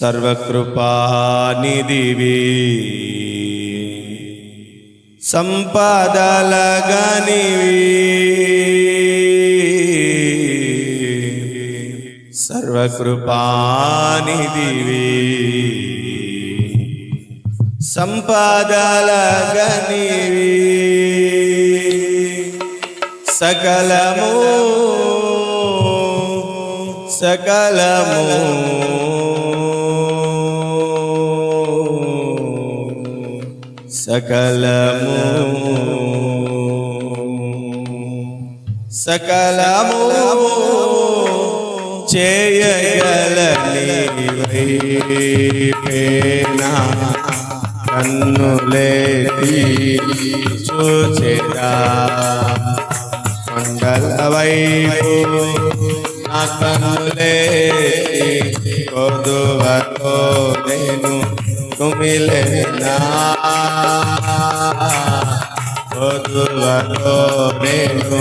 సర్వకృపానిధివి. సంపదలగనివి. సర్వకృపానిధివి. సంపదల సకలము సకలము. సకలము. సకలము చేయగలనివైనా? కన్నులేది చూచెరా మండల వైపు నా కన్నులే కొదువతో నేను కుమిలేనా కొదువతో నేను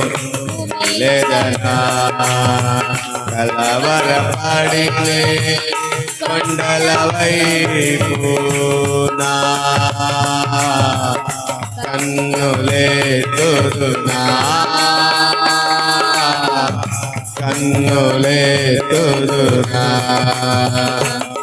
లేదనా కలవరపడినే కొండల వైపు నా కన్నులే తురునా కన్నులే తురునా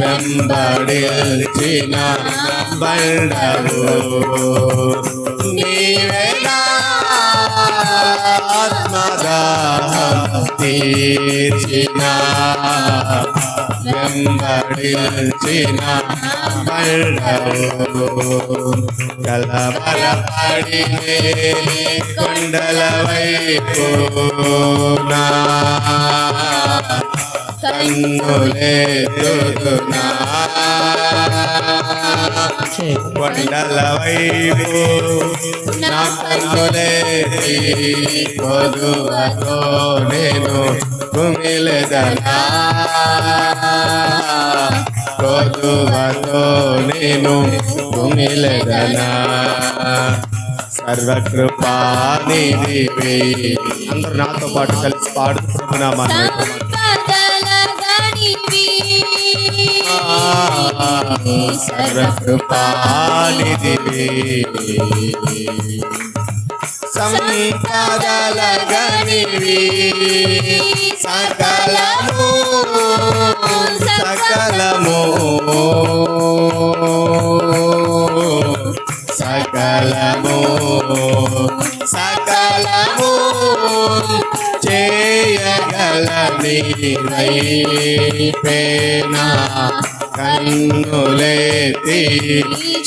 వెంబడిల్చిన బండవు నీవే నా తీర్చిన వెంబడిల్చిన బండవు కొండల వైపు నా కన్నులే కొండల వైపు నా కన్నులే కొదువతో నేను కుమిలెదనా కొదువతో నేను కుమిలెదనా సర్వకృపానిధివి అందరూ నాతో పాటు కలిసి పాడుతున్నామా సర్వకృపానిధివి సంపదల సకలము సకలము సకలము సకలము చేయగలని వైపేనా కన్నులేతి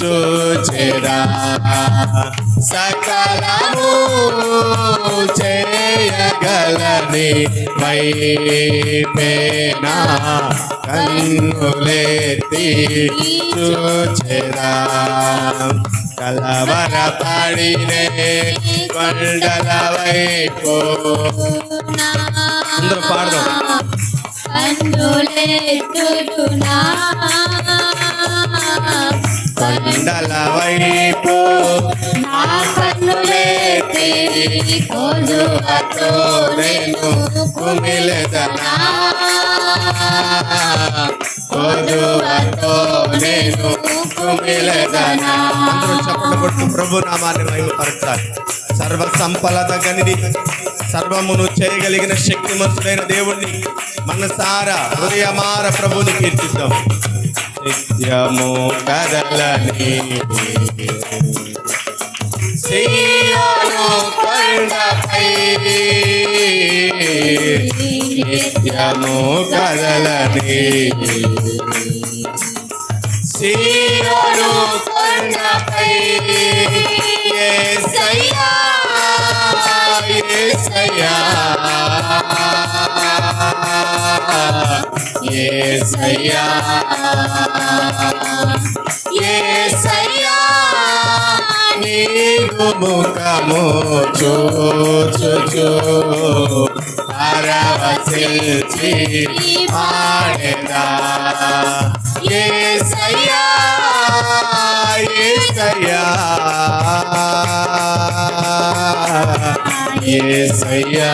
చూచెరా సకలము చేయగలని వైపేనా కన్నులేతి చూచెరా కలవరపడినే కొండల వైపు. అందరూ పాడదాం. కొండల వైపు నా కన్నులెత్తి కొలువతో నేను కుమిలెదనా? కొదువతో నేను కుమిలెదనా? అందరూ చప్పట్లు కొట్టు ప్రభు నామాన్ని మహిమపరచాలి. సర్వ సంపలత గనిది సర్వమును చేయగలిగిన శక్తిమంతుడైన దేవుణ్ణి మనసార హృదయమార ప్రభుని కీర్తిద్దాం. నిత్యము కదలని సియోను కొండపై. నిత్యము కదలని సియోను కొండపై. ఏసయ్యా. ఏసయ్యా నీవు ముఖము చూచుచు. అరవసిల్చి పాడదా. ఏసయ్యా ఏసయ్యా. ఏసయ్యా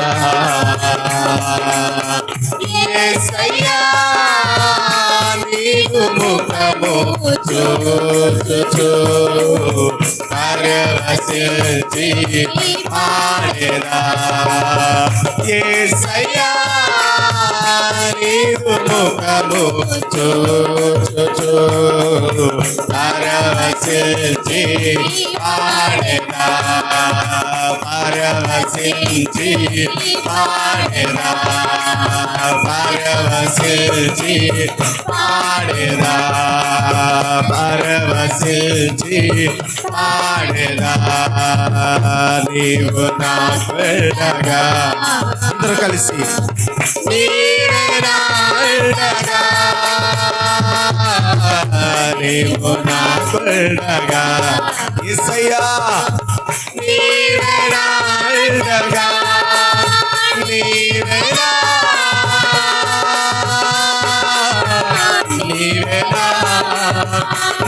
ఏసయ్యా నీకు ముఖము చూచుచు పరవశించి పాడేదా ఏసయ్యా నీకు ముఖము చూచుచు పరవశించి పాడేదా. పరవశించి పాడేదా పరవశించి పాడేదా పరవశించి పాడేదా నీవు నా బిడ్డగా అందరూ కలిసి నీవే నా బిడ్డగా నీవు నా బిడ్డగా ఇసయ్యా ఉండగా నీవేనా? నీవేనా?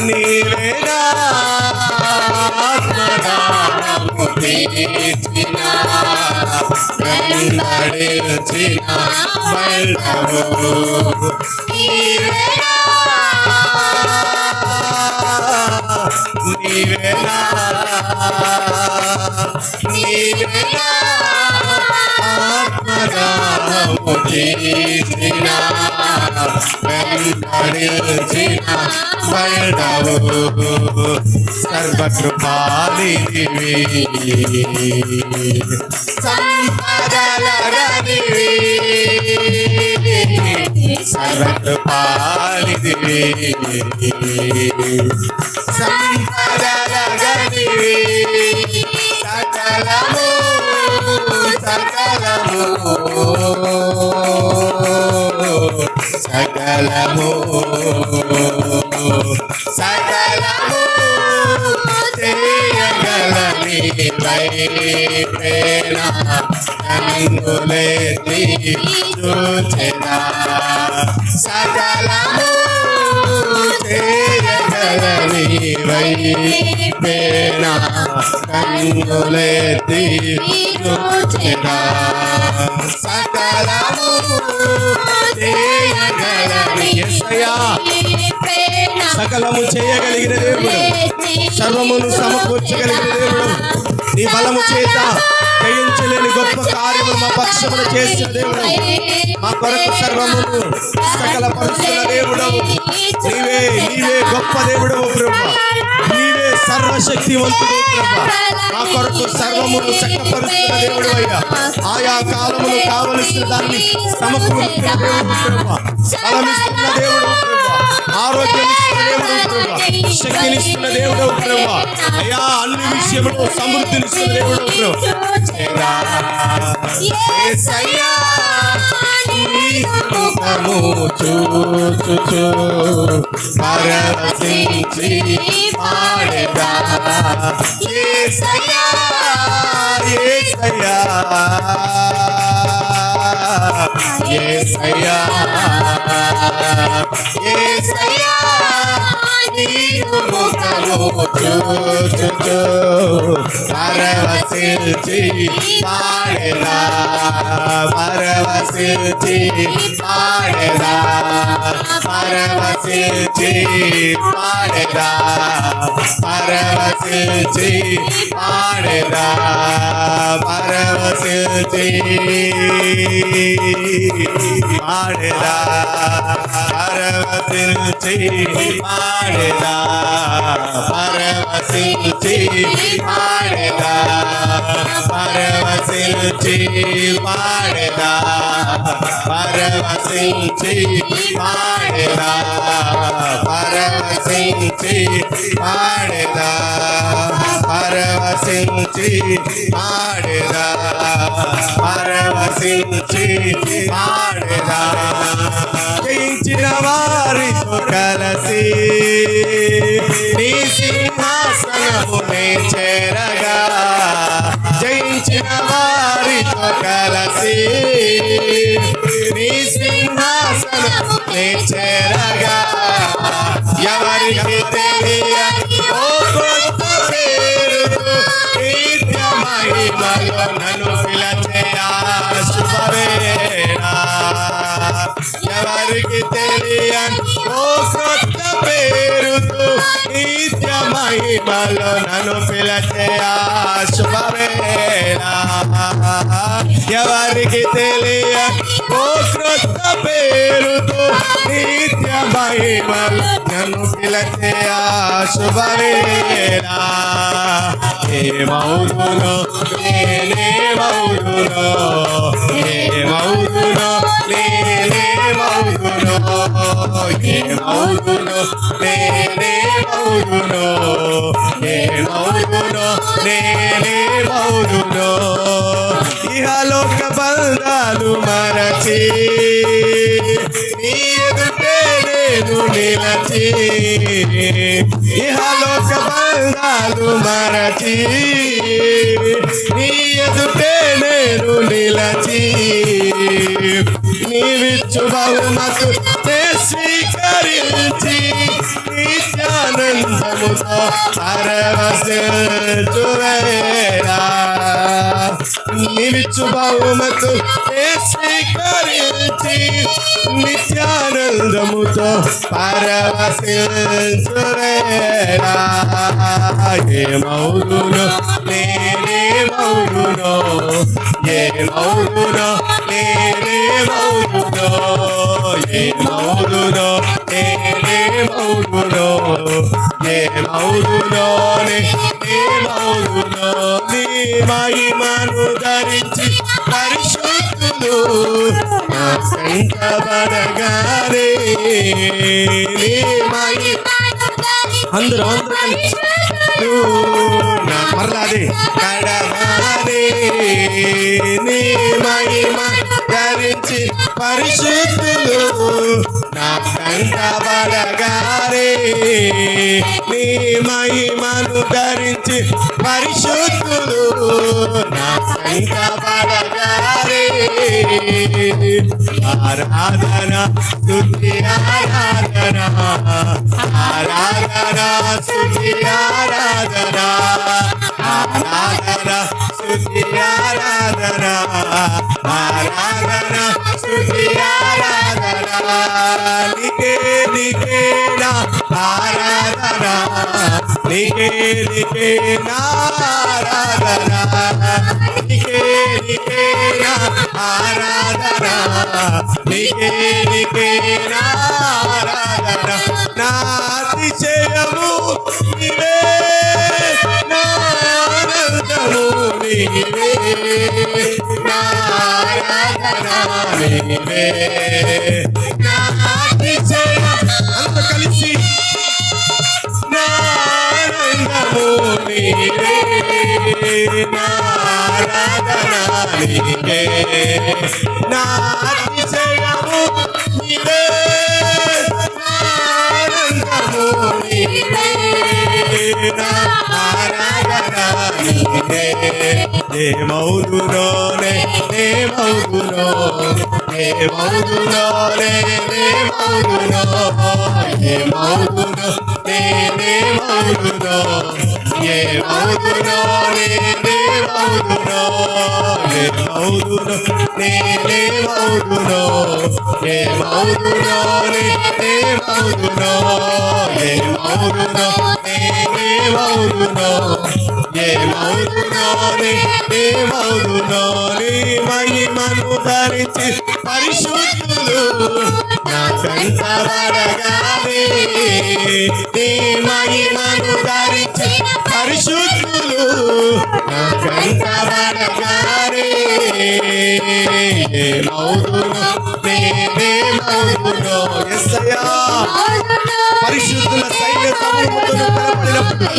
నీవేనా? నడిచిన నీవేనా? నీవేనా నీవేనా ఆత్మరాము చేసిన వెంబడించిన బయటవు సర్వకృపాలివి సంపదల రవివి సర్వకృపాలి సంపదల గడివి సకలము సకలము సకలము సకలము తెలియగలని ప్రేరణ చూచెనా సకలము కన్నులెత్తి సకలము సకలము చేయగలిగిన దేవుడు. సర్వమును సమకూర్చగలిగిన దేవుడు. నీ బలము చేత జయించలేని గొప్ప కార్యములు మా పక్షమును చేసిన దేవుడు. మా కొరకు సర్వమును సకల పరుస్తున్న దేవుడవు. నీవే నీవే గొప్ప దేవుడవు బ్రహ్మ నీవే సర్వశక్తివంతుడు బ్రహ్మ మా కొరకు సర్వమును చక్కపరుస్తున్న దేవుడు అయ్యా. ఆయా కాలములు కావలసిన దాన్ని సమకూర్చిన దేవుడు బ్రహ్మ బలమిస్తున్న దేవుడు బ్రహ్మ ఆరోగ్యం శక్తినిస్తున్న దేవుడు ప్రభు అయ్యా అన్ని విషయంలో సమృద్ధినిస్తున్న దేవుడు ప్రభు ఏసయ్యా ఏసయ్యా மரவசில்ச்சி பாடலா மரவசில்ச்சி பாடலா மரவசில்ச்சி பாடலா மரவசில்ச்சி பாடலா மரவசில்ச்சி பாடலா पार्वतीची आडदा पार्वतीची आडदा पार्वतीची पाडदा पार्वतीची पाडदा पार्वतीची पाडदा पार्वतीची पाडदा पार्वतीची पाडदा చేరగా జయించిన వారితో కలసి నీ సింహాసనం నీ చేరగా ఎవరికి తెలియ ఓ గొప్ప పేరు నిత్య మహిమలో నన్ను పిలచేయా శుభవేళ. ఎవరికి తెలియని మహిమలో నన్ను పిలచే ఆ శుభవేళ ఎవరికి తెలియ ఓ క్రొత్త పేరుతో నిత్య మహిమలు నన్ను పిలచే ఆ శుభవేళ ఏమవుదునో నేనేమవుదునో నేనే నేనేమవుదునో నే నేనేమవుదునో నేనే నేనేమవుదునో ఇహలోక బంధాలు మరచి నీ ఎదుటే నేను నిలచి. ఇహలోక బంధాలు మరచి నీ ఎదుటే నేను నిలచి. నీవిచ్చు బహుమతు స్వీకరించి రసముతో పరవశువేరా నీవిచ్చు బహుమతు స్వీకరించి నిత్యానందముతో పరవశురేరా ఏ మౌరును నేనే మౌరునో ఏ మౌరునో నేనే మౌరునో ఏ ఏమౌదునో నేనేమౌదునో నీ మహిమను ధరించి పరిశుద్ధులు నా కంటబడగానే నీ మహిమ అందరూ అందరూ. కలిసి మరలాది. కడగానే నీ మహిమ ధరించి పరిశుద్ధులు నా నీ మహిమను ధరించి పరిశుద్ధులు నా కంటబడగానే ఆరాధన స్తుతి ఆరాధన ఆరాధన స్తుతి ఆరాధన ఆరాధన స్తుతి ఆరాధన ఆరాధన స్తుతి ఆరాధన నికే నికేనా నారాధనా నికే నికేనా ఆరాధనా నికే నికేనా ఆరాధనా నికే నికేనా ఆరాధనా నాతిశయము నివే నానందము నివే అంత కలిసి నారాధనాలిగే నా అతిశయము నీవే ఆనందము నీవే. నారాధనాలిగే నీవే దేమౌదునోనే దేమౌదునో దేమౌదునోనే దేమౌదునో దేమౌదునో దేమౌదునో దేమౌదునో దేమౌదునో దేమౌదునో దేమౌదునో దేమౌదునో దేమౌదునో దేమౌదునో దేమౌదునో ఏమవుదునో ఏమవుదునో నీ మహిమను ధరించి పరిశుద్ధులు. నా కంట నీ మహిమను ధరించి పరిశుద్ధులు. నా కంట పడగానే ఏమవుదునో నేనేమవుదునో పరిశుద్ధుల సైన్య సమూహమును కనపడినప్పుడు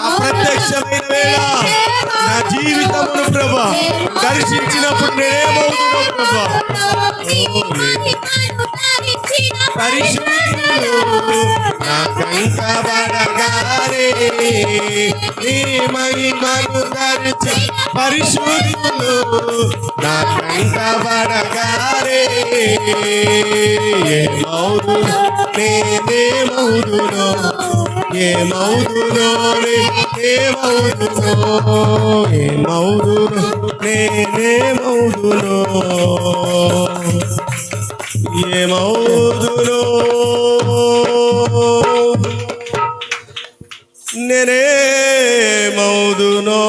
ఆ ప్రత్యక్షమైన నా జీవితమును ప్రభా దర్శించినప్పుడు నేనేమవుతున్నా ప్రభా. పరిశుద్ధులు నా కంకబడగారే నీ మహిమను దర్శి పరిశుద్ధులు నా కంకబడగారే ఏ మౌదును నేనే మౌదును ఏ మౌదును ఏ మౌదును